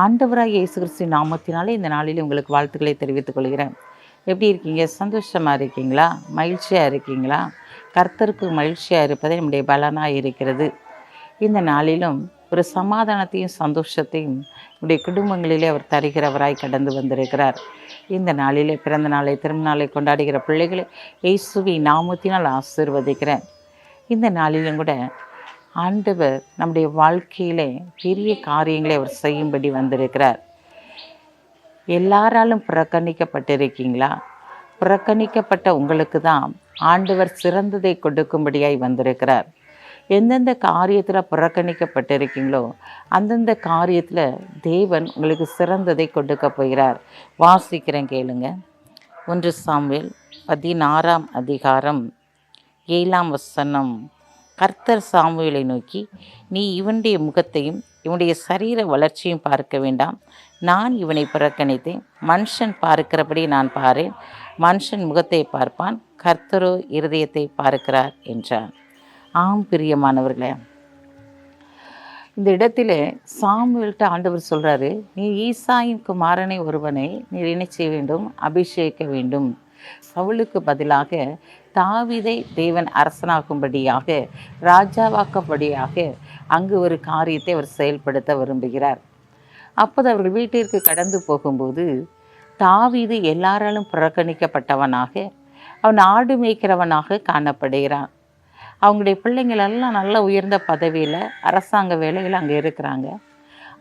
ஆண்டவராக இயேசு கிறிஸ்து நாமத்தினாலே இந்த நாளில் உங்களுக்கு வாழ்த்துக்களை தெரிவித்துக் கொள்கிறேன். எப்படி இருக்கீங்க? சந்தோஷமாக இருக்கீங்களா? மகிழ்ச்சியாக இருக்கீங்களா? கர்த்தருக்கு மகிழ்ச்சியாக இருப்பதே நம்முடைய பலனாக இருக்கிறது. இந்த நாளிலும் ஒரு சமாதானத்தையும் சந்தோஷத்தையும் நம்முடைய குடும்பங்களிலே அவர் தருகிறவராய் கடந்து வந்திருக்கிறார். இந்த நாளிலே பிறந்த நாளை திரும்ப நாளை கொண்டாடுகிற பிள்ளைகளை இயேசுவி நாமத்தினால் ஆசீர்வதிக்கிறேன். இந்த நாளிலும் கூட ஆண்டவர் நம்முடைய வாழ்க்கையிலே பெரிய காரியங்களை அவர் செய்யும்படி வந்திருக்கிறார். எல்லாராலும் புறக்கணிக்கப்பட்டிருக்கீங்களா? புறக்கணிக்கப்பட்ட உங்களுக்கு தான் ஆண்டவர் சிறந்ததை கொடுக்கும்படியாய் வந்திருக்கிறார். எந்தெந்த காரியத்தில் புறக்கணிக்கப்பட்டிருக்கீங்களோ அந்தந்த காரியத்தில் தேவன் உங்களுக்கு சிறந்ததை கொடுக்க போகிறார். வாசிக்கிறேன் கேளுங்க. ஒன்று சாமியல் பதினாறாம் அதிகாரம் ஏழாம் வசனம். கர்த்தர் சாமுவேலை நோக்கி நீ இவனுடைய முகத்தையும் இவனுடைய சரீர வளர்ச்சியும் பார்க்க வேண்டாம். நான் இவனை புறக்கணித்தேன். மனுஷன் பார்க்கிறபடி நான் பாரேன். மனுஷன் முகத்தை பார்ப்பான். கர்த்தரோ இருதயத்தை பார்க்கிறார் என்றான் ஆம் பிரியமானவர்களே. இந்த இடத்துல சாமுவேல்கிட்ட ஆண்டவர் சொல்கிறாரு நீ ஈசாயின் குமாரனை ஒருவனை நீ இணைச்ச வேண்டும் அபிஷேகிக்க வேண்டும். சவுளுக்கு பதிலாக தாவீதை தேவன் அரசனாகும்படியாக ராஜாவாக்கப்படியாக அங்கு ஒரு காரியத்தை அவர் செயல்படுத்த விரும்புகிறார். அப்போது அவர்கள் வீட்டிற்கு கடந்து போகும்போது தாவீது எல்லாராலும் புறக்கணிக்கப்பட்டவனாக அவன் ஆடு மேய்க்கிறவனாக காணப்படுகிறான். அவங்களுடைய பிள்ளைங்களெல்லாம் நல்ல உயர்ந்த பதவியில் அரசாங்க வேலையில் அங்கே இருக்கிறாங்க.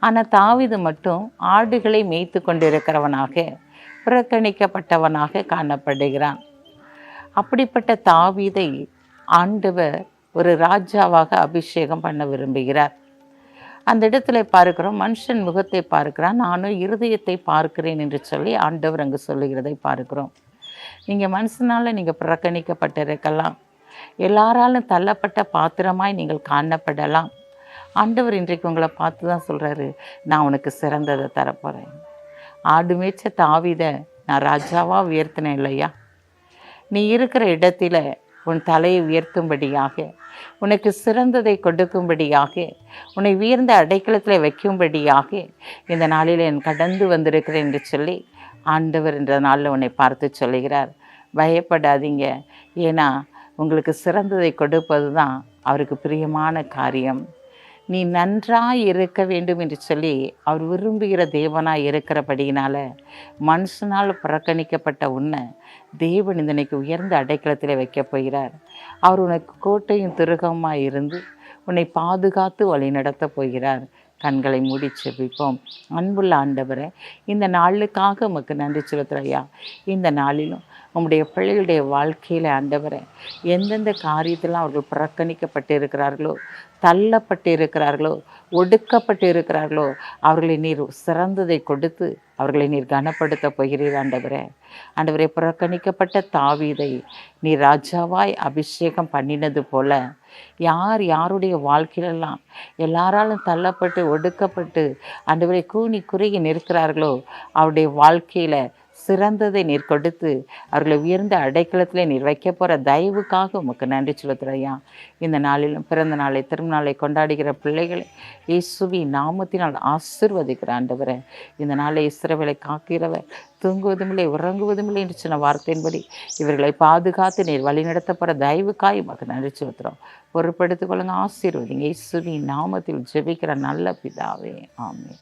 ஆனால் தாவீது மட்டும் ஆடுகளை மேய்த்து கொண்டிருக்கிறவனாக புறக்கணிக்கப்பட்டவனாக காணப்படுகிறான். அப்படிப்பட்ட தாவீதை ஆண்டவர் ஒரு ராஜாவாக அபிஷேகம் பண்ண விரும்புகிறார். அந்த இடத்துல பார்க்கிறோம் மனுஷன் முகத்தை பார்க்கிறான் நானும் இருதயத்தை பார்க்கிறேன் என்று சொல்லி ஆண்டவர் அங்கு சொல்லுகிறதை பார்க்கிறோம். நீங்கள் மனுஷனால் நீங்கள் புறக்கணிக்கப்பட்டிருக்கலாம். எல்லாராலும் தள்ளப்பட்ட பாத்திரமாய் நீங்கள் காணப்படலாம். ஆண்டவர் இன்றைக்கு உங்களை பார்த்து தான் சொல்கிறாரு நான் உனக்கு சிறந்ததை தரப்போகிறேன் ஆடு மேய்ச்ச தாவித நான் ராஜாவாக உயர்த்தினேன் இல்லையா? நீ இருக்கிற இடத்துல உன் தலையை உயர்த்தும்படியாக உனக்கு சிறந்ததை கொடுக்கும்படியாக உன்னை உயர்ந்த அடைக்கலத்தில் வைக்கும்படியாக இந்த நாளில் என் கடந்து வந்திருக்கிறேன் என்று சொல்லி ஆண்டவர் என்ற நாளில் உன்னை பார்த்து சொல்லுகிறார். பயப்படாதீங்க. ஏன்னா உங்களுக்கு சிறந்ததை கொடுப்பது தான் அவருக்கு பிரியமான காரியம். நீ நன்றாய் இருக்க வேண்டும் என்று சொல்லி அவர் விரும்புகிற தேவனாக இருக்கிறபடியினால் மனுஷனால் புறக்கணிக்கப்பட்ட உன்னை தேவன் இதனைக்கு உயர்ந்த அடைக்கலத்தில் வைக்கப் போகிறார். அவர் உனக்கு கோட்டையும் திருகமாக இருந்து உன்னை பாதுகாத்து வழி நடத்தப் போகிறார். கண்களை மூடி செபிப்போம். அன்புள்ள ஆண்டவரை இந்த நாளுக்காக உமக்கு நன்றி செலுத்துறையா இந்த நாளிலும் உங்களுடைய பிள்ளைகளுடைய வாழ்க்கையில் ஆண்டவரை எந்தெந்த காரியத்திலாம் அவர்கள் புறக்கணிக்கப்பட்டு இருக்கிறார்களோ தள்ளப்பட்டு இருக்கிறார்களோ ஒடுக்கப்பட்டு இருக்கிறார்களோ அவர்களை நீர் சிறந்ததை கொடுத்து அவர்களை நீர் கனப்படுத்த போகிறீர் ஆண்டவரே. ஆண்டவரை புறக்கணிக்கப்பட்ட தாவீதை நீ ராஜாவாய் அபிஷேகம் பண்ணினது போல யார் யாருடைய வாழ்க்கையிலெல்லாம் எல்லாராலும் தள்ளப்பட்டு ஒடுக்கப்பட்டு ஆண்டவரை கூனி குறுகி நிற்கிறார்களோ அவருடைய வாழ்க்கையில் சிறந்ததை நீர் கொடுத்து அவர்களை உயர்ந்த அடைக்கலத்தில் நீர் வைக்க போகிற தயவுக்காக உமக்கு நன்றி சொல்லுத்துறையா இந்த நாளிலும் பிறந்த நாளை திருநாளை கொண்டாடுகிற பிள்ளைகளை இயேசுவி நாமத்தினால் ஆசிர்வதிக்கிற ஆண்டவரை. இந்த நாளை இஸ்ரவேலை காக்கிறவர் தூங்குவதுமில்லை உறங்குவதுமில்லை என்று சொன்ன வார்த்தையின்படி இவர்களை பாதுகாத்து நீர் வழிநடத்தப்படுற தயவுக்காய் உமக்கு நன்றி செலுத்துகிறோம் பொறுப்படுத்திக் கொள்ளுங்க ஆசீர்வதிங்க இயேசுவி நாமத்தில் ஜெபிக்கிற நல்ல பிதாவே. ஆமே